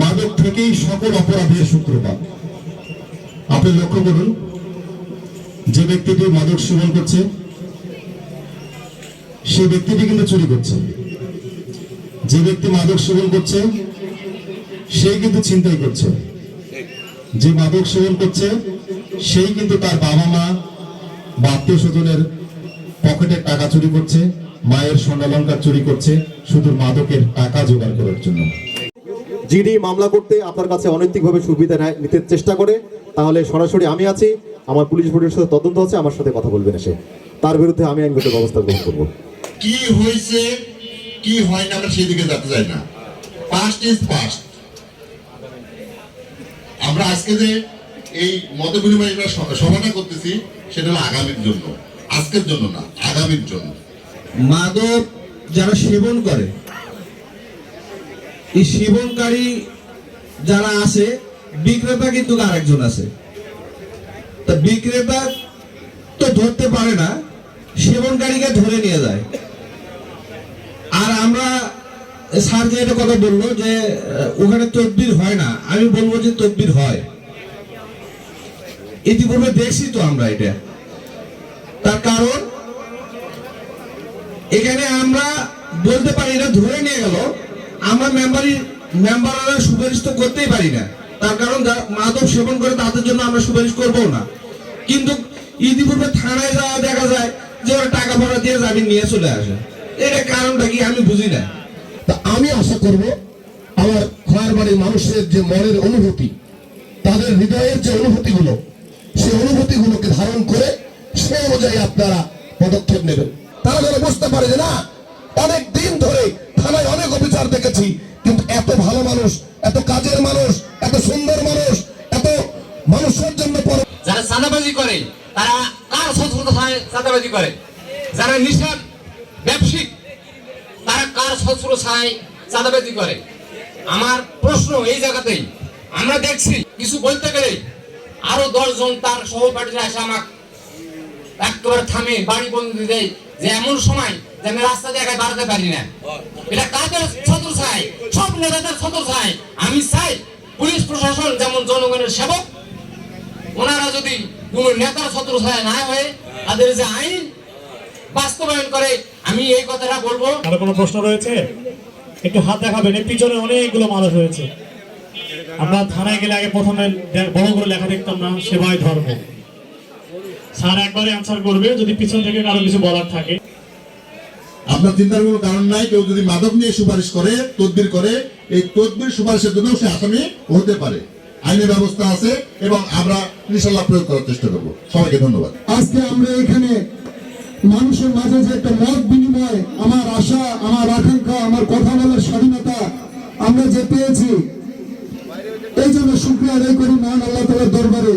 মাদক থেকেই সকল অপরাধের সূত্রপাত। আপনি লক্ষ্য করুন, যে ব্যক্তিটি মাদক সেবন করছে সে ব্যক্তিটি কিন্তু চুরি করছে। যে ব্যক্তি মাদক সেবন করছে, সে কিন্তু ছিনতাই করছে। যে মাদক সেবন করছে, সেই কিন্তু তার বাবা মা বা আত্মীয় স্বজনের পকেটের টাকা চুরি করছে, মায়ের স্বর্ণালঙ্কার চুরি করছে, শুধু মাদকের টাকা জোগাড় করার জন্য। জিডি মামলা করতে আপনার কাছে অনৈতিকভাবে সুবিধা নেয়- নিতে চেষ্টা করে তাহলে সরাসরি আমি আছি আমার পুলিশ বোর্ডের সাথে তদন্ত আছে আমার সাথে কথা বলবেন এসে। তার বিরুদ্ধে আমি আইনগত ব্যবস্থা গ্রহণ করব। কি হয়েছে কি হয় না আমরা সেদিকে যেতে চাই না। পাস্ট ইজ পাস্ট আমরা আজকে যে এই মত বিনিময় সভাটা করতেছি সেটা হলো আগামীর জন্য। আজকের জন্য না আগামীর জন্য। মাদক যারা সেবন করে এই সেবনকারী যারা আছে, বিক্রেতা কিন্তু আরেকজন আছে। তা বিক্রেতা তো ধরতে পারে না সেবনকারীকে ধরে নিয়ে যায়। আর আমরা স্যার যে একটা কথা বলল যে, ওখানে তদবির হয় না, আমি বলব যে তদবির হয়। ইতিপূর্বে দেখছি তো আমরা এটা। তার কারণ, এখানে আমরা বলতে পারি না, ধরে নিয়ে গেল। আমরা মেম্বারি, মেম্বাররা সুপারিশ তো করতেই পারি না। তার কারণ যারা মাদক সেবন করে তাদের জন্য আমরা সুপারিশ করব না। কিন্তু ইতিপূর্বে থানায় যাওয়া দেখা যায় যে ওরা টাকা পয়সা দিয়ে জামিন নিয়ে চলে আসে। এটা কারণটা কি আমি বুঝি না। তা আমি আশা করব, আমার খোয়ার বাড়ির মানুষের যে মনের অনুভূতি, তাদের হৃদয়ের যে অনুভূতিগুলো, সেই অনুভূতিগুলোকে ধারণ করে সে অনুযায়ী আপনারা পদক্ষেপ নেবেন। তারা যেন বুঝতে পারে যে না, অনেক দিন ধরে থানায় অনেক অফিসার দেখেছি, কিন্তু এত ভালো মানুষ, এত কাজের মানুষ, এত সুন্দর মানুষ, এত মানুষের জন্য যারা চাঁদাবাজি করে, তারা কার সচ্ছলতায় চাঁদাবাজি করে? যারা নিশার ব্যবসায়িক তারা কার সচ্ছলতায় চাঁদাবাজি করে? আমার প্রশ্ন এই জায়গাতেই, আমরা দেখছি, কিছু বলতে গেলে আরও দশজন তার সহপাঠীরা এসে আমাকে একেবারে থামে বাড়ি বন্ধু দেয় যে এমন সময় আমি রাস্তা দিয়ে একা বাড়াতে পারি না। এটা কাদের ছত্র চাই? সব নেতাদের ছত্র চাই। আমি চাই পুলিশ প্রশাসন যেমন জনগণের সেবক, ওনারা যদি কোন নেতার ছত্র ছায় না হয়ে তাদের যে আইন বাস্তবায়ন করে, আমি এই কথাটা বলব। কারও কোনো প্রশ্ন রয়েছে? একটু হাত দেখাবেন, এর পিছনে অনেকগুলো মানুষ রয়েছে। আমরা থানায় গেলে আগে প্রথমে বড় করে লেখা দেখতাম না, সেবায় ধর্ম। স্যার একবারে অ্যান্সার করবে, যদি পিছন থেকে কারও কিছু বলার থাকে। আপনার চিন্তার কোনো কারণ নাই, কেউ যদি মাদক নিয়ে সুপারিশ করে, তদবির করে, এই তদবির সুপারিশের জন্য সে আসামি হতে পারে। আইনের ব্যবস্থা আছে এবং আমরা ইনশাল্লাহ প্রয়োগ করার চেষ্টা করব। সবাইকে ধন্যবাদ। আজকে আমরা এখানে মানুষের মাঝে যে একটা মত বিনিময়, আমার আশা, আমার আকাঙ্ক্ষা, আমার কথা বলার স্বাধীনতা আমরা যে পেয়েছি, এই জন্য শুক্রিয়া আদায় করি মহান আল্লাহ তালার দরবারে।